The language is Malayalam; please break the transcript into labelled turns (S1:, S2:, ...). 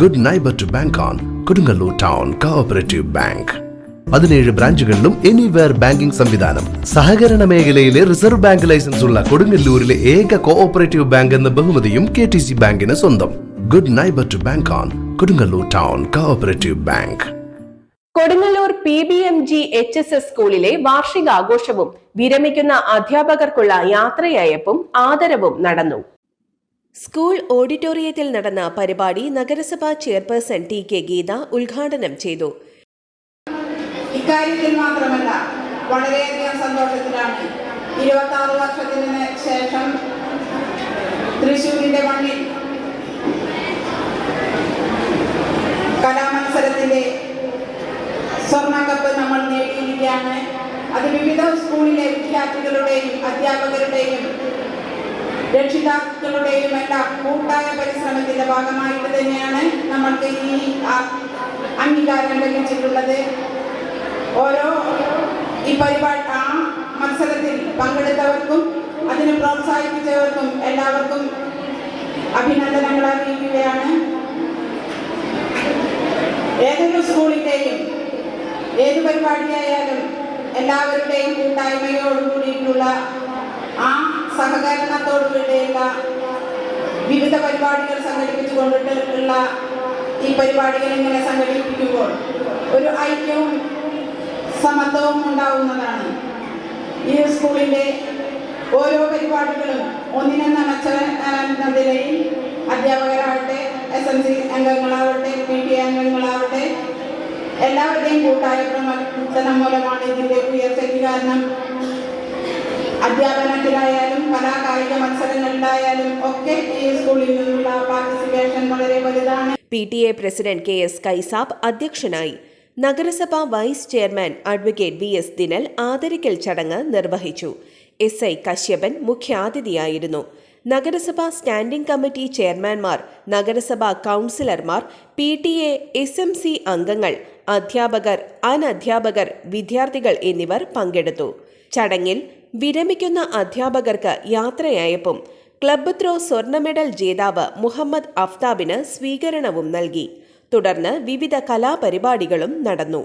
S1: Good neighbour to bank on Kodungallur town cooperative bank പതിനേഴ് ബ്രാഞ്ചുകളിലും എനിവെയർ ബാങ്കിംഗ് സംവിധാനം. സഹകരണ മേഖലയിലെ റിസർവ് ബാങ്ക് ലൈസൻസ് ഉള്ള കൊടുങ്ങല്ലൂരിലെ ഏക കോഓപ്പറേറ്റീവ് ബാങ്ക് എന്ന ബഹുമതിയും കെ ടി സി ബാങ്കിന് സ്വന്തം. Good neighbour to bank on Kodungallur town cooperative bank
S2: Kodungallur P B M G H S S സ്കൂളിലെ വാർഷികാഘോഷവും വിരമിക്കുന്ന അധ്യാപകർക്കുള്ള യാത്രയയപ്പും ആദരവും നടന്നു. സ്കൂൾ ഓഡിറ്റോറിയത്തിൽ നടന്ന പരിപാടി നഗരസഭാ ചെയർപേഴ്സൺ ടി കെ ഗീത ഉദ്ഘാടനം ചെയ്തു.
S3: ഇക്കാര്യത്തിൽ മാത്രമല്ല വളരെയധികം സന്തോഷത്തിലാണ്. ഇരുപത്തി ആറ് വർഷത്തിന് ശേഷം തൃശൂരിന്റെ മണ്ണിൽ കലാമത്സരത്തിന്റെ സ്വർണ കപ്പ് നമ്മൾ നേടിയിരിക്കുകയാണ്. അത് വിവിധ സ്കൂളിലെ വിദ്യാർത്ഥികളുടെയും അധ്യാപകരുടെയും രക്ഷിതാക്കളുടെയും എല്ലാം കൂട്ടായ പരിശ്രമത്തിന്റെ ഭാഗമായിട്ട് തന്നെയാണ് നമ്മൾക്ക് ഈ അംഗീകാരം ലഭിച്ചിട്ടുള്ളത്. ഓരോ ഈ പരിപാടി ആ മത്സരത്തിൽ പങ്കെടുത്തവർക്കും അതിനെ പ്രോത്സാഹിപ്പിച്ചവർക്കും എല്ലാവർക്കും അഭിനന്ദനങ്ങൾ അറിയിക്കുകയാണ്. ഏതൊരു സ്കൂളിന്റെയും ഏത് പരിപാടിയായാലും എല്ലാവരുടെയും കൂട്ടായ്മയോടുകൂടിയിട്ടുള്ള ആ സഹകരണത്തോടുകൂടിയുള്ള വിവിധ പരിപാടികൾ സംഘടിപ്പിച്ചുകൊണ്ടിട്ടുള്ള ഈ പരിപാടികൾ ഇങ്ങനെ സംഘടിപ്പിക്കുമ്പോൾ ഒരു ഐക്യവും സമത്വവും ഉണ്ടാവുന്നതാണ്. ഈ സ്കൂളിന്റെ ഓരോ പരിപാടികളും ഒന്നിനെ എന്ന നിലയിൽ അധ്യാപകരാവട്ടെ എസ് എം സി അംഗങ്ങളാവട്ടെ പി ടി അംഗങ്ങളാവട്ടെ എല്ലാവരുടെയും കൂട്ടായ പ്രവർത്തനം മൂലമാണ് ഇതിന്റെ ഉയർച്ചയ്ക്ക് കാരണം അധ്യാപനത്തിലായാലും കലാകായിക മത്സരങ്ങളിലായാലും ഒക്കെ ഈ സ്കൂളിൽ നിന്നുള്ള പാർട്ടിസിപ്പേഷൻ വളരെ വലുതാണ്.
S2: P T A president K S Kaisab അധ്യക്ഷനായി നഗരസഭാ vice chairman advocate V S Dinal ആദരിക്കൽ ചടങ്ങ് നിർവഹിച്ചു. എസ് ഐ കശ്യപൻ മുഖ്യാതിഥിയായിരുന്നു. നഗരസഭാ സ്റ്റാൻഡിംഗ് കമ്മിറ്റി ചെയർമാൻമാർ നഗരസഭാ കൗൺസിലർമാർ P T A S M C അംഗങ്ങൾ അധ്യാപകർ അനധ്യാപകർ വിദ്യാർത്ഥികൾ എന്നിവർ പങ്കെടുത്തു. ചടങ്ങിൽ വിരമിക്കുന്ന അധ്യാപകർക്ക് യാത്രയയപ്പും ക്ലബ്ബ് ത്രോ സ്വർണ മെഡൽ ജേതാവ് മുഹമ്മദ് അഫ്താബിന് സ്വീകരണവും നൽകി. തുടർന്ന് വിവിധ കലാപരിപാടികളും നടന്നു.